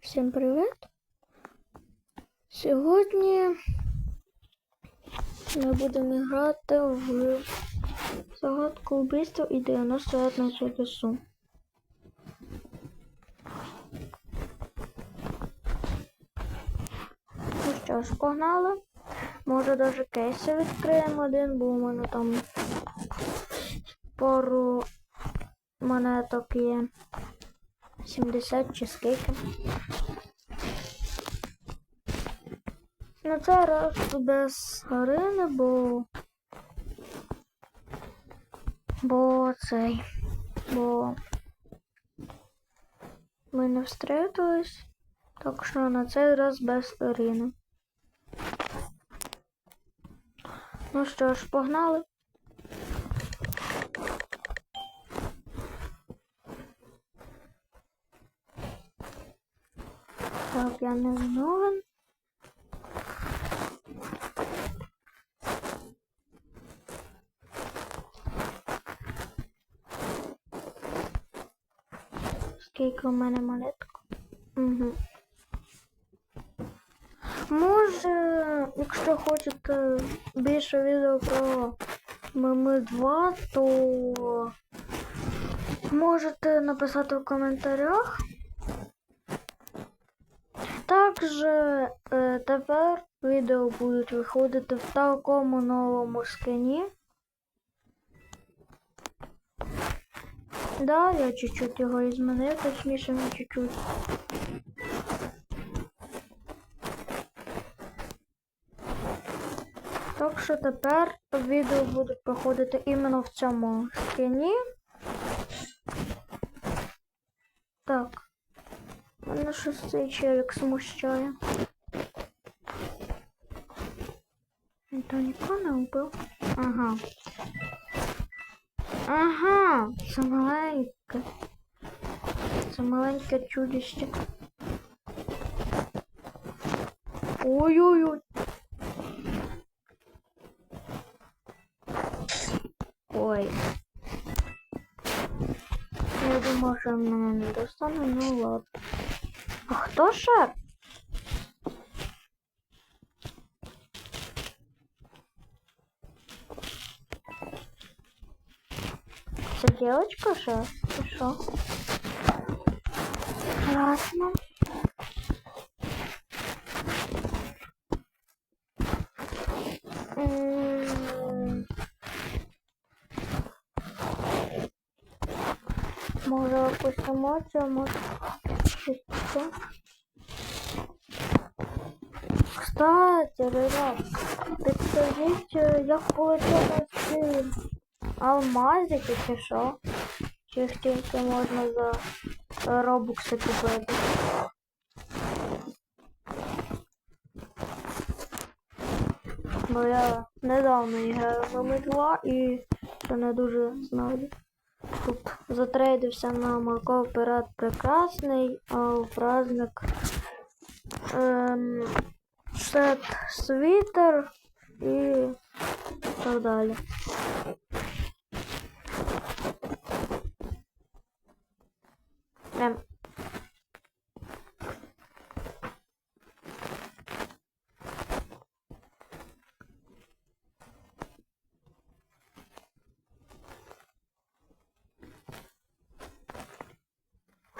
Всім привіт! Сьогодні ми будемо грати в загадку вбивства і 91 чудесу. Ну що ж, погнали. Може даже кейси відкриємо один, бо у мене там пару монеток є. 70 чи скільки. На цей раз без Гарини, бо. Бо цей. Бо ми не встретились. Так що на цей раз без Ірини. Ну що ж, погнали. Так, я не виновен. Скільки у мене монеток? Угу. Може, якщо хочете більше відео про Мими 2, то можете написати в коментарях. Також е, тепер відео будуть виходити в такому новому скині. Да, я чуть-чуть його і змінив, точніше не чуть-чуть. Так що тепер відео будуть проходити іменно в цьому скині. Так. Мене щось цей челик смущає. Він то нікого не вбив. Ага. Ага, це маленьке. Це маленьке чудище. Ой-ой-ой. Ой. Я думав, що мене не достане, ну ладно. А хто ще? Це дівчинка ще? Чи що? Ясно. М, Може якусь емоцію, може таке. Кстати, ребят, підскажіть, е, як получилось ці алмазики чи що? Чи можна за робукси купити? Бо я недавно граю в Мами 2 і це не дуже знаю. Тут затрейдився на Марков Пират Прекрасний, а праздник ем, сет світер і так далі. Ем.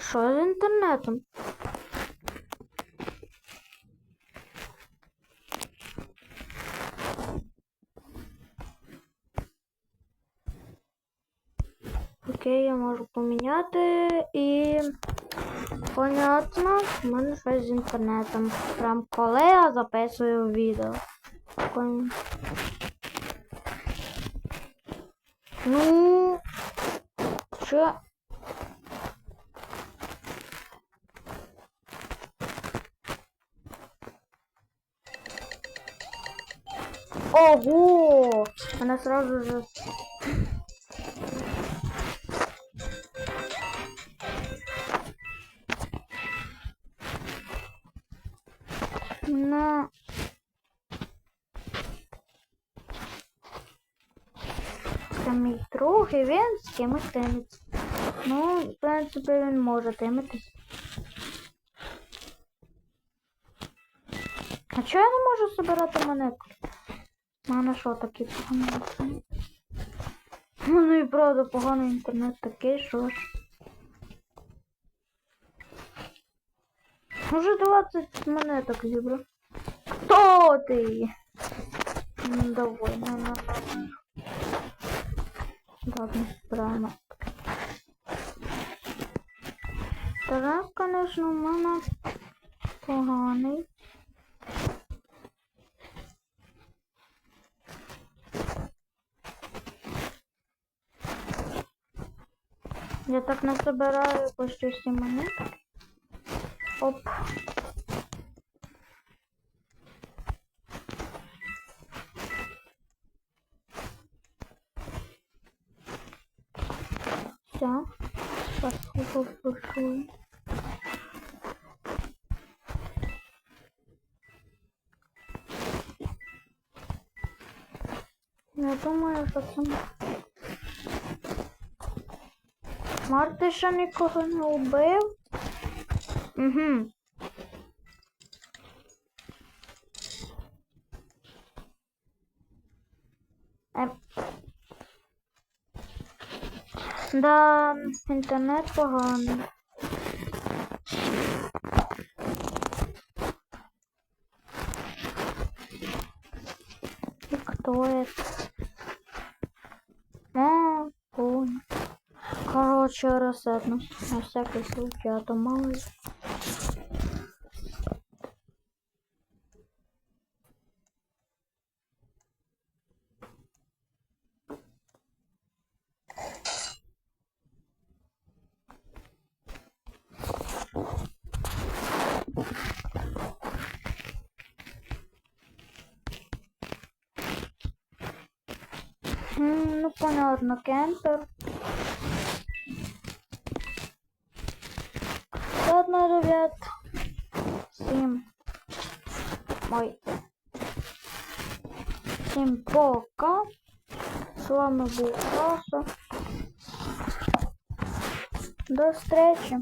Що з інтернетом? Окей, я можу поміняти і. Понятно, в мене щось з інтернетом. Прям коли я записую відео. Ну. Що? Ого! Она сразу же... На... Мій друг, і він з кимось тимиться. Ну, в принципі, він може тимитись. А чого я не можу збирати монетки? У мене що такі погані? інтернет? У мене і правда поганий інтернет такий, що ж. Уже 20 монеток зібрав. Хто ти? Ну давай, на на на. Ладно, збираємо. Тарас, конечно, мене поганий. Я так не собираю почти всі. Оп. Все. Спасибо большое. Я думаю, що це... Марк, ти ще нікого не убив? Угу. Ем. Да, інтернет поганий. Кто это? А, понял. Короче, рассадно. На всякий случай, а то мало ли. Ну, понятно, кемпер. Ладно, ребят. Всем. Ой. Всем пока. С вами был Саша. До встречи.